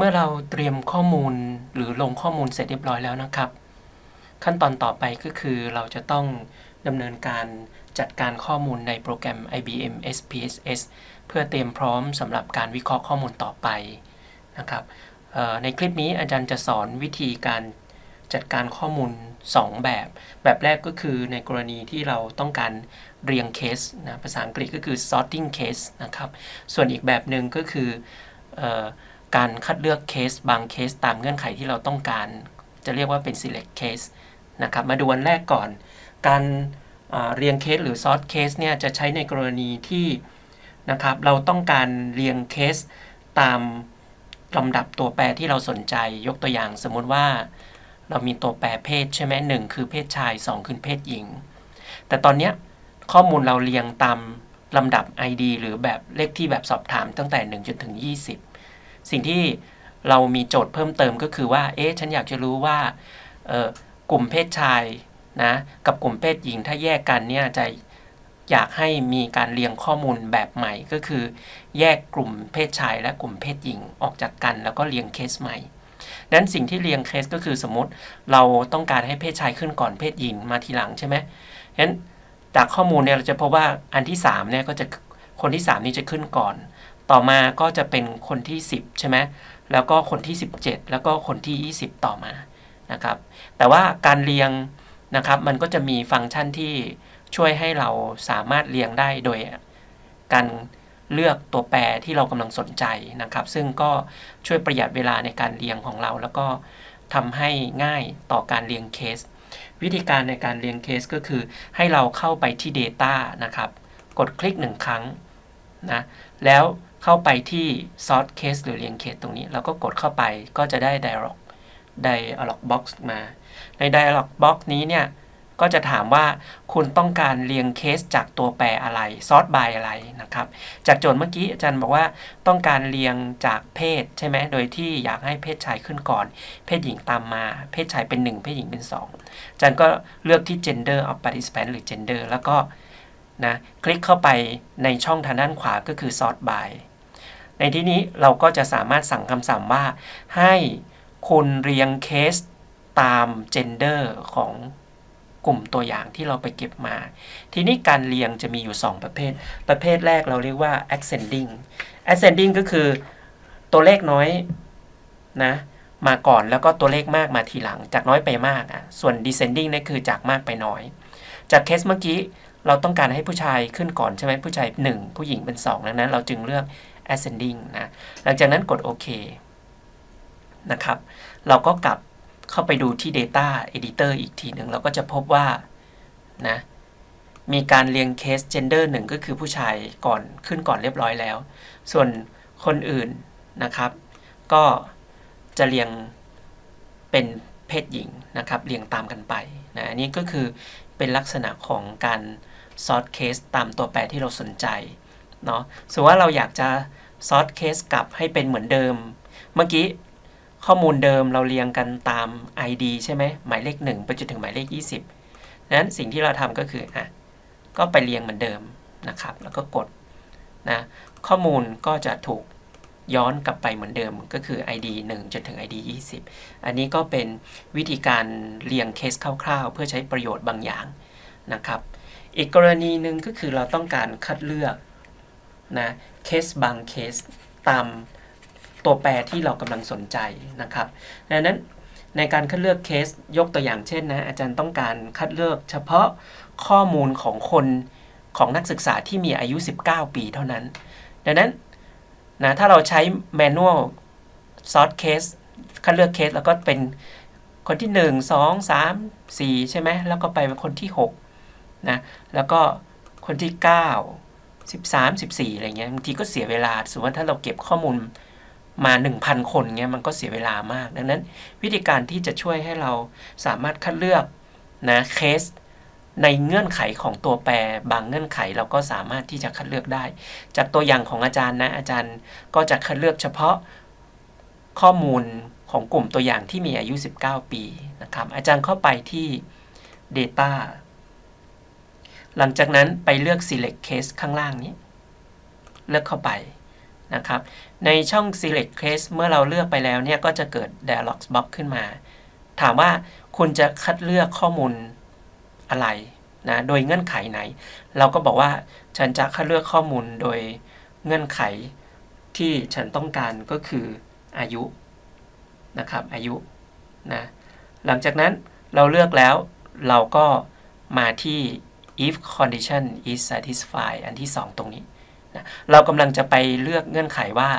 เมื่อเราเตรียมข้อมูลหรือลงข้อมูลเสร็จเรียบร้อยแล้วนะครับ ขั้นตอนต่อไปก็คือเราจะต้องดำเนินการจัดการข้อมูลในโปรแกรม IBM SPSS เพื่อเตรียมพร้อมสำหรับการวิเคราะห์ข้อมูลต่อไปนะครับในคลิปนี้อาจารย์จะสอนวิธีการจัดการข้อมูล 2 แบบ แบบแรกก็คือในกรณีที่เราต้องการเรียงเคสนะภาษาอังกฤษก็คือ sorting case นะครับ ส่วนอีกแบบหนึ่งก็คืออ การคัดเลือกเคสบางเคสตามเงื่อนไขที่เราต้องการ จะเรียกว่าเป็น select case นะครับมาดูอันแรกก่อน การเรียงเคสหรือ sort case เนี่ยจะใช้ในกรณีที่นะครับเราต้องการเรียงเคสตามลำดับตัวแปรที่เราสนใจยกตัวอย่างสมมุติว่า เรามีตัวแปรเพศใช่ไหมหนึ่งคือเพศชาย 2 คือเพศหญิง แต่ตอนนี้ข้อมูลเราเรียงตามลำดับ ID หรือแบบเลขที่แบบสอบถามตั้งแต่ 1 จนถึง 20 สิ่งที่เรามีโจทย์เพิ่มเติมก็คือว่า เอ๊ะ ฉันอยากจะรู้ว่า กลุ่มเพศชายนะ กับกลุ่มเพศหญิงถ้าแยกกันเนี่ยจะอยากให้มีการเรียงข้อมูลแบบใหม่ ก็คือ แยกกลุ่มเพศชายและกลุ่มเพศหญิงออกจากกัน แล้วก็เรียงเคสใหม่ดังนั้นสิ่งที่เรียงเคสก็คือสมมติเราต้องการให้เพศชายขึ้นก่อนเพศหญิงมาทีหลังใช่ไหมฉะนั้นจากข้อมูลเนี่ยเราจะพบว่าอันที่3เนี่ยก็จะคนที่ 3 นี้จะขึ้นก่อน ต่อมาก็จะเป็นคนที่ 10 ใช่ไหมแล้วก็คนที่ 17 แล้วก็คนที่ 20 ต่อมานะครับ แต่ว่าการเรียงนะครับมันก็จะมีฟังก์ชันที่ช่วยให้เราสามารถเรียงได้โดยการเลือกตัวแปรที่เรากำลังสนใจนะครับ ซึ่งก็ช่วยประหยัดเวลาในการเรียงของเรา แล้วก็ทำให้ง่ายต่อการเรียงเคส วิธีการในการเรียงเคสก็คือให้เราเข้าไปที่ Data นะครับ กดคลิกหนึ่งครั้งนะแล้ว เข้าไปที่ Sort Case หรือเรียงเคสตรงนี้แล้วก็กดเข้าไปก็จะได้ Dialog Dialog Box มา ใน Dialog Box นี้เนี่ย ก็จะถามว่าคุณต้องการเรียงเคสจากตัวแปรอะไร Sort by อะไรนะครับ จากโจทย์เมื่อกี้อาจารย์บอกว่าต้องการเรียงจากเพศใช่ไหม โดยที่อยากให้เพศชายขึ้นก่อน เพศหญิงตามมา เพศชายเป็น 1 เพศหญิงเป็น 2 อาจารย์ก็เลือกที่ gender of participant หรือ gender แล้วก็นะคลิกเข้าไปในช่องทางด้านขวาก็คือ sort by ในที่นี้เราก็จะสามารถสั่งคำสั่งว่า ให้คุณเรียงเคสตาม gender ของกลุ่มตัวอย่างที่เราไปเก็บมา ทีนี้การเรียงจะมีอยู่ 2 ประเภท ประเภทแรกเราเรียกว่า ascending ascending ก็คือตัวเลขน้อยนะมาก่อนแล้วก็ตัวเลขมากมาทีหลัง จากน้อยไปมากอะส่วน descending นี่คือจากมากไปน้อย จากเคสเมื่อกี้เราต้องการให้ผู้ชายขึ้นก่อนใช่ไหมผู้ชาย 1 ผู้หญิงเป็น 2 ดังนั้น เราจึงเลือก ascending นะ หลังจากนั้นกดโอเคนะครับ เราก็กลับเข้าไปดูที่ Data Editor อีกทีหนึ่งเราก็จะพบว่านะมีการเรียงเคส gender หนึ่งก็คือผู้ชายก่อนขึ้นก่อนเรียบร้อยแล้ว ส่วนคนอื่นนะครับ ก็จะเรียงเป็นเพศหญิงนะครับเรียงตามกันไปนะอันนี้ก็คือเป็นลักษณะของการ sort case ตามตัวแปรที่เราสนใจ เนาะสมมติว่าเราอยากจะ sort case กลับให้เป็นเหมือนเดิม เมื่อกี้ข้อมูลเดิมเราเรียงกันตาม ID ใช่ไหมหมายเลข 1 ไปจนถึงหมายเลข 20นั้นสิ่งที่เราทำก็คืออะก็ไปเรียงเหมือนเดิมนะครับ แล้วก็กดนะข้อมูลก็จะถูกย้อนกลับไปเหมือนเดิมก็คือ ID 1 จนถึง ID 20 อันนี้ก็เป็นวิธีการเรียงเคสคร่าวๆ เพื่อใช้ประโยชน์บางอย่างนะครับ อีกกรณีหนึ่งก็คือเราต้องการคัดเลือก นะเคสบางเคสตามตัวแปรที่เรากำลังสนใจนะครับดังนั้นในการคัดเลือกเคสยกตัวอย่างเช่นนะอาจารย์ต้องการคัดเลือกเฉพาะข้อมูลของคนของนักศึกษาที่มีอายุ 19 ปีเท่านั้น ดังนั้นนะถ้าเราใช้ manual sort case คัดเลือกเคสแล้วก็เป็นคนที่ 1 2 3 4 ใช่ไหมแล้วก็ไปเป็นคนที่6นะแล้วก็คนที่ 9 13 14อะไรเงี้ยบางทีก็เสียเวลาสมมติว่าถ้าเราเก็บข้อมูลมา 1,000 คนเงี้ยมันก็เสียเวลามาก ดังนั้นวิธีการที่จะช่วยให้เราสามารถคัดเลือกนะเคสในเงื่อนไขของตัวแปรบางเงื่อนไขเราก็สามารถที่จะคัดเลือกได้ จากตัวอย่างของอาจารย์นะอาจารย์ก็จะคัดเลือกเฉพาะข้อมูลของกลุ่มตัวอย่างที่มีอายุ 19 ปีนะครับอาจารย์เข้าไปที่ Data หลังจากนั้นไปเลือก select case ข้างล่างนี้ เลือกเข้าไปนะครับ ในช่อง select case เมื่อเราเลือกไปแล้วเนี่ยก็จะเกิด dialog box ขึ้นมา ถามว่าคุณจะคัดเลือกข้อมูลอะไรนะโดยเงื่อนไขไหน เราก็บอกว่าฉันจะคัดเลือกข้อมูลโดยเงื่อนไขที่ฉันต้องการก็คืออายุนะครับอายุนะหลังจากนั้นเราเลือกแล้วเราก็มาที่ if condition is satisfied อันที่2ตรงนี้นะเรากำลังจะไปเลือกเงื่อนไขว่า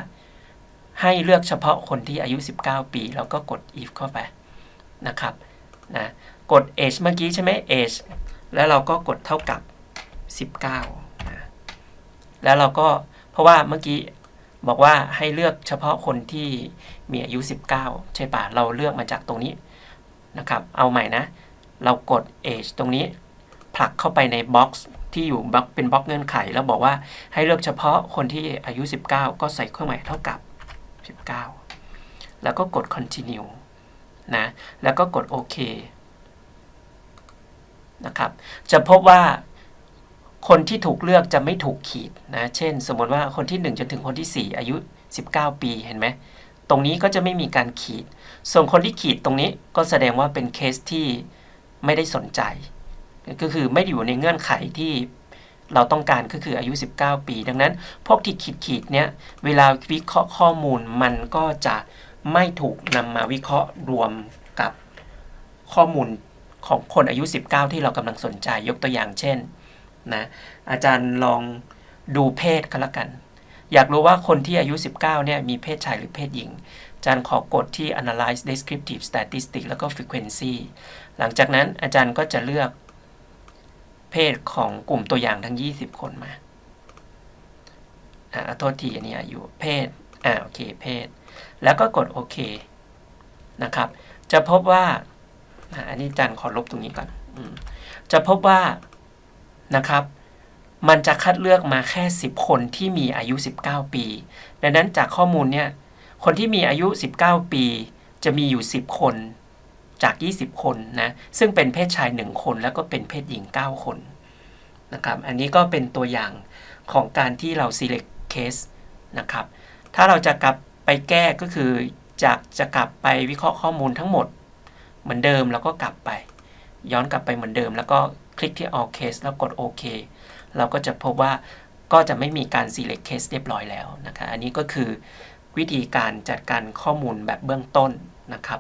ให้เลือกเฉพาะคนที่อายุ 19 ปี แล้วก็กด if เข้าไปนะครับนะกด age เมื่อกี้ใช่ไหม age แล้วเราก็กดเท่ากับ 19นะแล้วเราก็เพราะว่าเมื่อกี้บอกว่าให้เลือกเฉพาะคนที่มีอายุ 19 ใช่ป่ะ เราเลือกมาจากตรงนี้นะครับ เอาใหม่นะ เรากด age ตรงนี้ ผลักเข้าไปในบ็อกซ์ที่อยู่บล็อกเป็นบล็อกเงื่อนไข แล้วบอกว่าให้เลือกเฉพาะคนที่อายุ 19 ก็ใส่เครื่องหมายเท่ากับ 19 แล้วก็กด continue นะแล้วก็กดโอเคนะครับจะพบว่าคนที่ถูกเลือกจะไม่ถูกขีดนะเช่น สมมติว่าคนที่ 1 จนถึงคนที่ 4 อายุ 19 ปีเห็นไหมตรงนี้ก็จะไม่มีการขีด ส่วนคนที่ขีดตรงนี้ก็แสดงว่าเป็นเคสที่ไม่ได้สนใจ ก็คือไม่อยู่ในเงื่อนไขที่เราต้องการก็คืออายุ 19 ปี ดังนั้น พวกที่ขีดขีดเนี่ยเวลาวิเคราะห์ข้อมูลมันก็จะไม่ถูกนำมาวิเคราะห์รวมกับข้อมูลของคนอายุ 19 ที่เรากำลังสนใจยกตัวอย่างเช่นนะอาจารย์ลองดูเพศกันละกัน อยากรู้ว่าคนที่อายุ 19 เนี่ยมีเพศชายหรือเพศหญิง อาจารย์ขอกดที่ analyze descriptive statistics แล้วก็ frequency หลังจากนั้นอาจารย์ก็จะเลือก เพศของกลุ่มตัวอย่างทั้ง 20 คนมาอ่าโทษทีอันนี้อายุเพศอ่าโอเคเพศ แล้วก็กดโอเคนะครับ จะพบว่าอันนี้จารย์ขอลบตรงนี้ก่อนอจะพบว่านะครับ มันจะคัดเลือกมาแค่ 10 คนที่มีอายุ 19 ปี ดังนั้นจากข้อมูลเนี่ยคนที่มีอายุ 19 ปี จะมีอยู่ 10 คน จาก 20 คนนะซึ่งเป็นเพศชาย 1 คน แล้วก็เป็นเพศหญิง 9 คนนะครับอันนี้ก็เป็นตัวอย่างของการที่เรา select case นะครับถ้าเราจะกลับไปแก้ก็คือจากจะกลับไปวิเคราะห์ข้อมูลทั้งหมด เหมือนเดิมแล้วก็กลับไป ย้อนกลับไปเหมือนเดิม แล้วก็คลิกที่ all case แล้วกดโอเคเราก็จะพบว่าก็จะไม่มีการ select case เรียบร้อยแล้วนะครับอันนี้ก็คือวิธีการจัดการข้อมูลแบบเบื้องต้นนะครับ